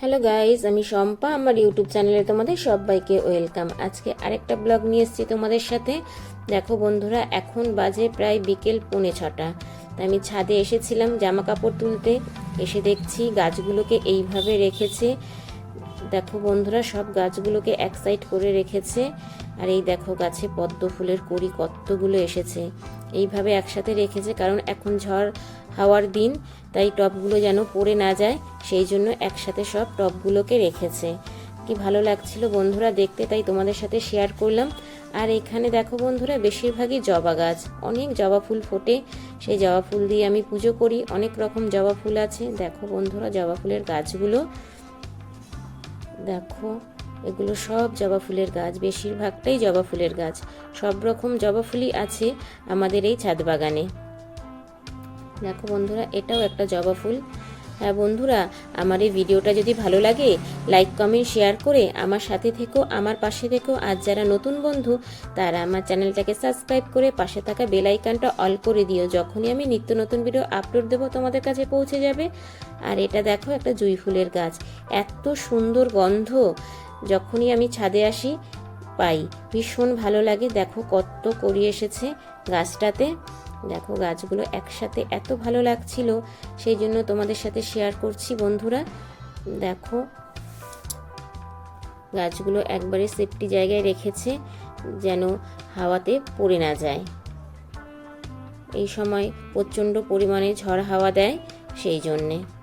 Hello guys আমি শম্পা, আমার YouTube চ্যানেলে তোমাদের সবাইকে ওয়েলকাম। আজকে আরেকটা ব্লগ নিয়ে এসেছি তোমাদের সাথে। দেখো বন্ধুরা, এখন বাজে প্রায় বিকেল পৌনে ছটা। তা আমি ছাদে এসেছিলাম জামা কাপড় তুলতে। এসে দেখছি গাছগুলোকে এইভাবে রেখেছে। দেখো বন্ধুরা, সব গাছগুলোকে এক সাইড করে রেখেছে। আর এই দেখো গাছে পদ্ম ফুলের কড়ি কতগুলো এসেছে। এইভাবে একসাথে রেখেছে, কারণ এখন ঝড় হাওয়ার দিন, তাই টবগুলো যেন পড়ে না যায়, সেই জন্য একসাথে সব টবগুলোকে রেখেছে। কি ভালো লাগছিল বন্ধুরা দেখতে, তাই তোমাদের সাথে শেয়ার করলাম। আর এখানে দেখো বন্ধুরা, বেশিরভাগই জবা গাছ। অনেক জবা ফুল ফোটে, সেই জবা ফুল দিয়ে আমি পুজো করি। অনেক রকম জবা ফুল আছে। দেখো বন্ধুরা, জবা ফুলের গাছগুলো দেখো, এগুলো সব জবা ফুলের গাছ, বেশিরভাগটাই জবা ফুলের গাছ। সব রকম জবা ফুলই আছে আমাদের এই ছাদ বাগানে। দেখো বন্ধুরা, এটাও একটা জবা ফুল। হ্যাঁ বন্ধুরা, আমার এই ভিডিওটা যদি ভালো লাগে লাইক কমেন্ট শেয়ার করে আমার সাথে থেকো, আমার পাশে থেকো। আর যারা নতুন বন্ধু, তারা আমার চ্যানেলটাকে সাবস্ক্রাইব করে পাশে থাকা বেল আইকনটা অল করে দিও। যখনই আমি নিত্য নতুন ভিডিও আপলোড দেবো, তোমাদের কাছে পৌঁছে যাবে। আর এটা দেখো একটা জুঁই ফুলের গাছ। এত সুন্দর গন্ধ। যখনই আমি ছাদে আসি, পাই। ভীষণ ভালো লাগে। দেখো কত করি এসেছে গাছটাতে। দেখো, গাছগুলো একসাথে এত ভালো লাগছিল, সেই জন্য তোমাদের সাথে শেয়ার করছি বন্ধুরা। দেখো, গাছগুলো একবারে সেফটি জায়গায় রেখেছে, যেন হাওয়াতে পড়ে না যায়। এই সময় প্রচণ্ড পরিমাণে ঝড় হাওয়া দেয়, সেই জন্যে।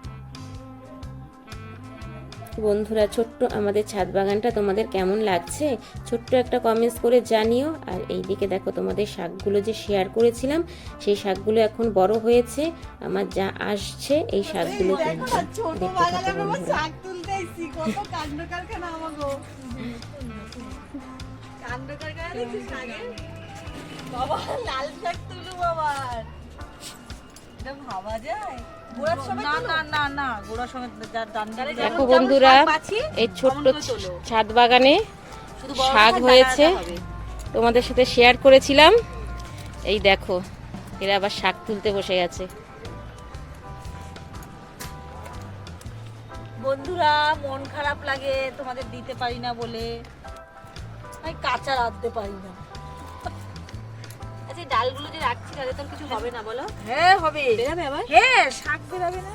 বন্ধুরা ছোট্ট আমাদের ছাদ বাগানটা তোমাদের কেমন লাগছে? ছোট্ট একটা কমেন্টস করে জানিও। আর এইদিকে দেখো তোমাদের শাকগুলো যে শেয়ার করেছিলাম সেই শাকগুলো এখন বড় হয়েছে। আমার যা আসছে এই শাকগুলো বাবা কাণ্ড কারখানা লাল শাক তুলো বাবা দেখো বন্ধুরা এই ছোট্ট। ছাদ বাগানে শাক হয়েছে। তোমাদের সাথে শেয়ার করেছিলাম। এই দেখো এরা আবার শাক তুলতে বসে গেছে। বন্ধুরা মন খারাপ লাগে তোমাদের দিতে পারি না বলে। কাঁচা রাঁধতে পারি না। এই ডালগুলো যে রাখছি তাহলে তোর কিছু হবে না বলো? হ্যাঁ হবে। বেরাবে আবার? হ্যাঁ শাক বেরাবে না।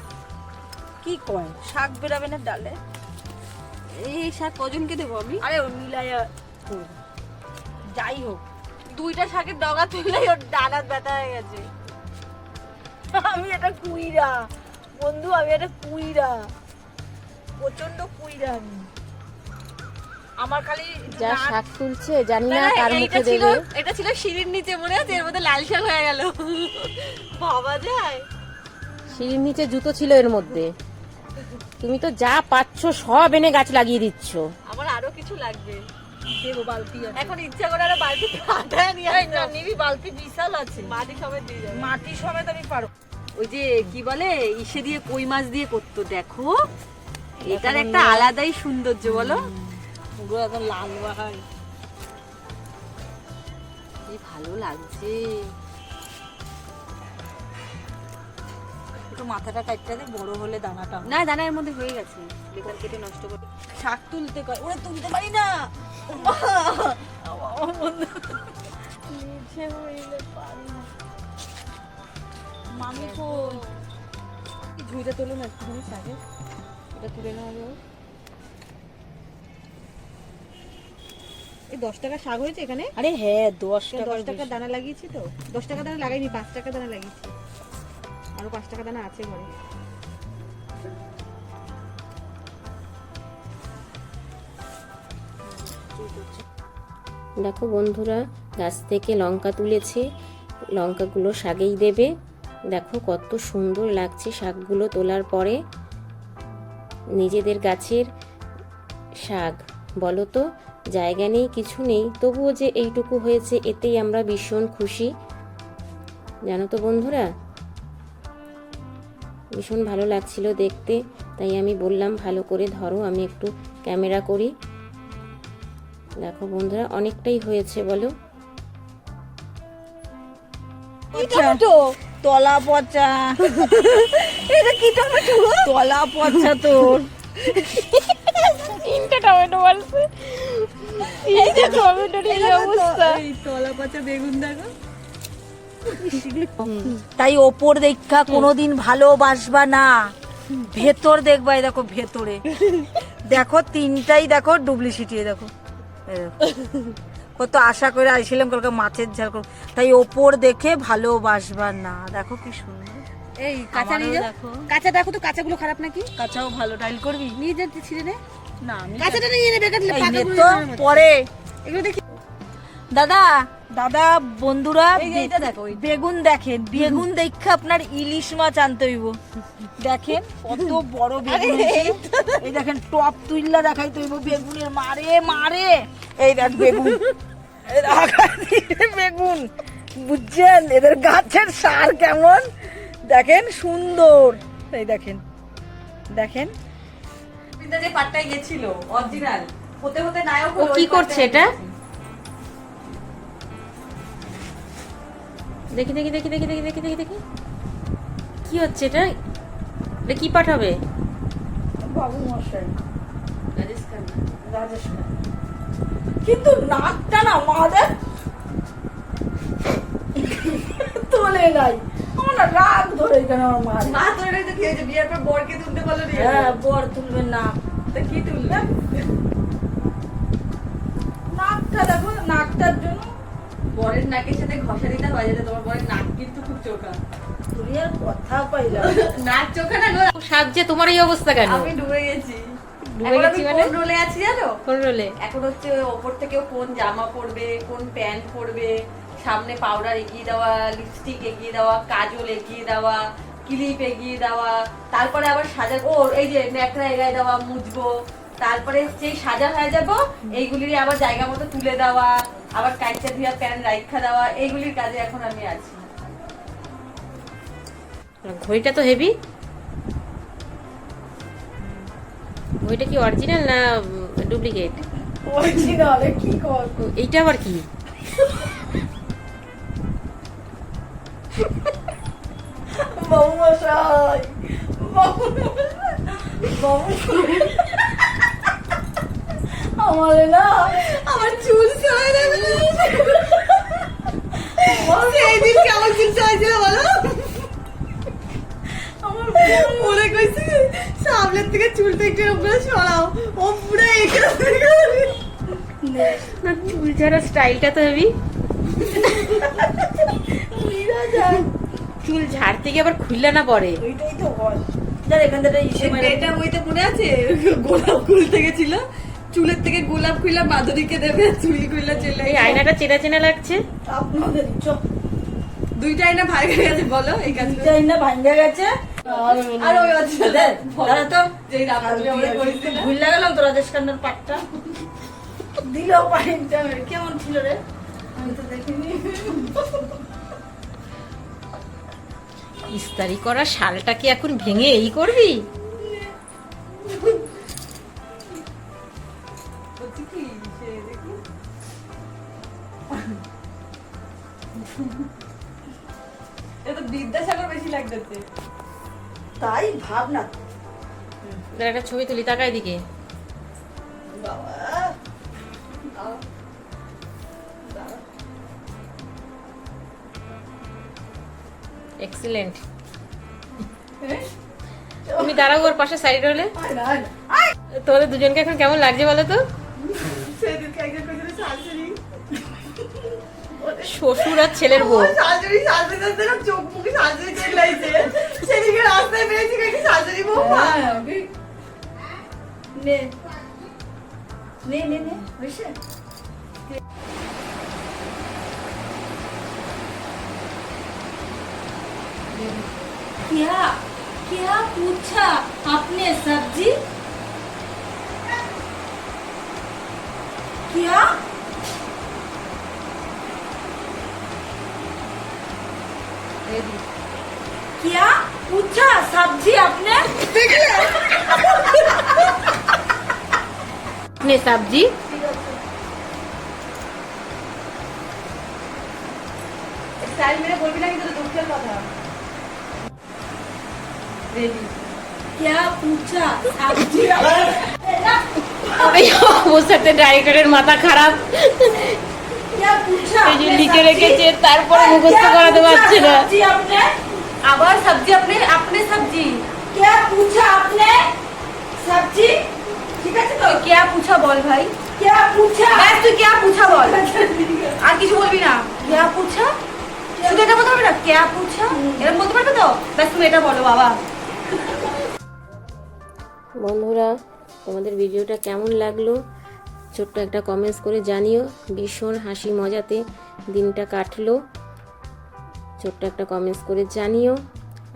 কি কয়? শাক বেরাবে না ডালে। এই শাক কজনকে দেবো আমি? আরে ও মিলাইয়া যাই হোক। দুইটা শাকের ডগা তুললেই ওর ডানাত ব্যথা হয়ে গেছে। আমি এটা কুইরা। বন্ধু আমি এটা কুইরা। প্রচণ্ড কুইরা আমি। আমার খালি যা শাক তুলছে জানি না কার মুখে দেবে। এটা ছিল সিঁড়ির নিচে মনে আছে এর মধ্যে লাল শাক হয়ে গেল। ভাবা যায়। সিঁড়ির নিচে জুতো ছিল এর মধ্যে। তুমি তো যা পাচ্ছ সব এনে গাছ লাগিয়ে দিচ্ছ। আমার আরও কিছু লাগবে। দেবো বালতি এখন ইচ্ছা করে আরও বালতি নিয়ে নিবি বালতি বিশাল আছে। মাটি সমেত দিয়ে যাবে। মাটি সমেত আমি পারো। ওই যে কি বলে ইসে দিয়ে কই মাছ দিয়ে করতো দেখো। এটার একটা আলাদাই সৌন্দর্য বলো। পুরো একদম লাল বাহার কি ভালো লাগছে। একটু মাথাটা কাটতে দে বড় হলে দানাটা। না দানার মধ্যে হয়ে গেছে। বেকার কেটে নষ্ট করে শাক তুলতে কয় ওরে তুলতে পারি না। মামি কই? ঝুড়িটা তুলো না একটুখানি শাকে। এটা তুলে নেওয়া যাবে এই দশ টাকা শাক হয়েছে এখানে? আরে হ্যাঁ দশ টাকা দশ টাকা দানা লাগিয়েছি তো। দশ টাকা দানা লাগাইনি পাঁচ টাকা দানা লাগিয়েছি। আরও পাঁচ টাকা দানা আছে ঘরে। দেখো বন্ধুরা গাছ থেকে লঙ্কা তুলেছে। লঙ্কাগুলো শাকেই দেবে। দেখো কত সুন্দর লাগছে শাকগুলো তোলার পরে। নিজেদের গাছের শাক বলো তো? জায়গা নেই কিছু নেই। তবুও যে এইটুকু হয়েছে এতেই আমরা ভীষণ খুশি। জানো তো বন্ধুরা ভীষণ ভালো লাগছিল দেখতে। তাই আমি বললাম ভালো করে ধরো আমি একটু ক্যামেরা করি। দেখো বন্ধুরা অনেকটাই হয়েছে বলো। তলা পচা। এটা কি টমেটো তলা পচা তোর। তিনটে টমেটো বলছে। তিনটে টমেটোর এই অবস্থা। এই তলা পচা বেগুন দেখো। তাই ওপর দেখা কোনোদিন ভালোবাসবা না। ভেতর দেখবা এই দেখো ভেতরে। দেখো তিনটাই দেখো ডুবলি ছিটিয়ে দেখো। কত আশা করে আইছিলাম কালকে মাছের ঝাল করব। তাই ওপর দেখে ভালোবাসবা না। দেখো কি সুন্দর। এই কাঁচা নিয়ে কাঁচা দেখো তো কাঁচাগুলো খারাপ নাকি? কাঁচাও ভালো ডাইল করবি? নিয়ে যেতে নে। না আমি কাঁচাটা নিয়ে নেবে। পরে। এগুলো দেখি। দাদা দাদা বন্ধুরা এইটা দেখো, বেগুন দেখেন বেগুন দেখে আপনার ইলিশ মাছ আনতে হইব। দেখেন কত বড় বেগুন এই দেখেন টপ তুইল্লা দেখাইতে হইব বেগুনের। মারে মারে। এই দেখ বেগুন। বেগুন। বুঝছেন? এদের গাছের সার কেমন? দেখেন সুন্দর। এই দেখেন দেখেন। যে পাটটায় গেছিল অরিজিনাল হতে হতে নায়ক ও কি করছে এটা? দেখি দেখি দেখি দেখি দেখি দেখি দেখি দেখি। কি হচ্ছে এটা? এটা কি পাঠাবে? বাবু মশাই। রাজেশ খান্না। রাজেশ খান্না। কিন্তু নাকটা না মাদের তোলে নাই। আমার না রাগ ধরে কেন আমার মা মা তোর তো কি হয়েছে বিয়ের পর বরকে তুলতে বলল নি। হ্যাঁ বর তুলবে না। তা কি তুলবে? নাকটা দেখো নাকটার জন্য বরের নাকের সাথে ঘষা দিতে হয় যাতে তোমার বরের নাক কিন্তু খুব চোখা। তুই আর কথা পাইলাম নাক চোখা না গো। সাজছে তোমার এই অবস্থা কেন? আমি ডুবে গেছি। ডুবে এখন গেছি আমি মানে? কোন রোলে আছি জানো? কোন রোলে? এখন হচ্ছে ওপর থেকে কোন জামা পরবে কোন প্যান্ট পরবে সামনে পাউডার এগিয়ে দেওয়া লিপস্টিক এগিয়ে দেওয়া কাজল এগিয়ে দেওয়া ক্লিপ এগিয়ে দেওয়া তারপরে আবার সাজা ও এই যে ন্যাকড়া এগায় দেওয়া মুছবো তারপরে যেই সাজা হয়ে যাব এইগুলির আবার জায়গা মতো তুলে দেওয়া আবার কাইচা ধুয়া প্যান্ট রাইখা দেওয়া এইগুলির কাজে এখন আমি আছি। ঘড়িটা তো হেভি ঘড়িটা কি অরিজিনাল না ডুপ্লিকেট অরিজিনাল কি কর? এইটা আবার কি? বাবু মশাই বাবু মশাই বাবু আমার না। আমার চুল সেই দিন কেমন চুল সরাইছিল বলো? সামনের থেকে চুলটা একটু উপরে সরাও ও পুরো না। চুল ছাড়া স্টাইলটা তো হেভি চুল ঝাড়তে গিয়ে আবার খুললে না পরে। ওইটাই তো হয় যার এখান থেকে ইসে এটা মনে আছে? গোলাপ খুলতে গেছিল চুলের থেকে গোলাপ খুলে মাধুরীকে দেবে চুল খুলে চলে এই আয়নাটা চেনা চেনা লাগছে? আপনাদের চোখ দুইটাই না ভাই গেছে বলো এই কাজ দুইটাই না ভাঙ্গা গেছে। আর ওই তো। যেই রাত্রে আমরা করেছিল। ভুল গেলাম তো রাজেশ খান্নার পাটটা দিল পাইনটা কেমন ছিল রে? আমি তো দেখিনি। ইস্তারি করা শালটা কি এখন ভেঙে এই করবি? তাই ভাব না দাঁড়া, একটা ছবি তুলি তাকায় দিকে। এক্সিলেন্ট তুমি দাঁড়াও ওর পাশে সাইড হলে। তোমাদের দুজনকে এখন কেমন লাগছে বলো তো? সেদিনকে একজন শ্বশুর আর ছেলের বউ শাশুড়ি শাশুড়ি শাশুড়ি না চোখ মুখে শাশুড়ি চলে লাইছে সেদিকে রাস্তায় বেরিয়েছি কি শাশুড়ি বৌমা হ্যাঁ, বি- নে নে নে নে হয়েছে क्या क्या पूछा आपने सब्जी क्या क्या पूछा सब्जी आपने নে সবজি স্টাইল মেরে বলবি না কিন্তু দুঃখের কথা রেডি क्या पूछा सब्जी এই অবস্থাতে ডাইরেক্টরের মাথা খারাপ क्या पूछा এই যে লিখে রেখেছে তারপরে মুখস্থ করাতে পারছে না सब्जी आपने আবার সবজি আপনি আপনি সবজি क्या पूछा आपने सब्जी ঠিক আছে তো কে পুছা বল ভাই क्या पूछा ব্যাস তুই কে পুছা বল আর কিছু বলবি না কে পুছা শুধু এটা বলতে পারবে না কে পুছা এরকম বলতে পারবে তো ব্যাস তুমি এটা বলো বাবা বন্ধুরা তোমাদের ভিডিওটা কেমন লাগলো ছোট্ট একটা কমেন্টস করে জানিও ভীষণ হাসি মজাতে দিনটা কাটলো ছোট্ট একটা কমেন্টস করে জানিও।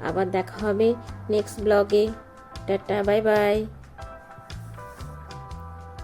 আবার দেখা হবে নেক্সট ব্লগে টাটা বাই বাই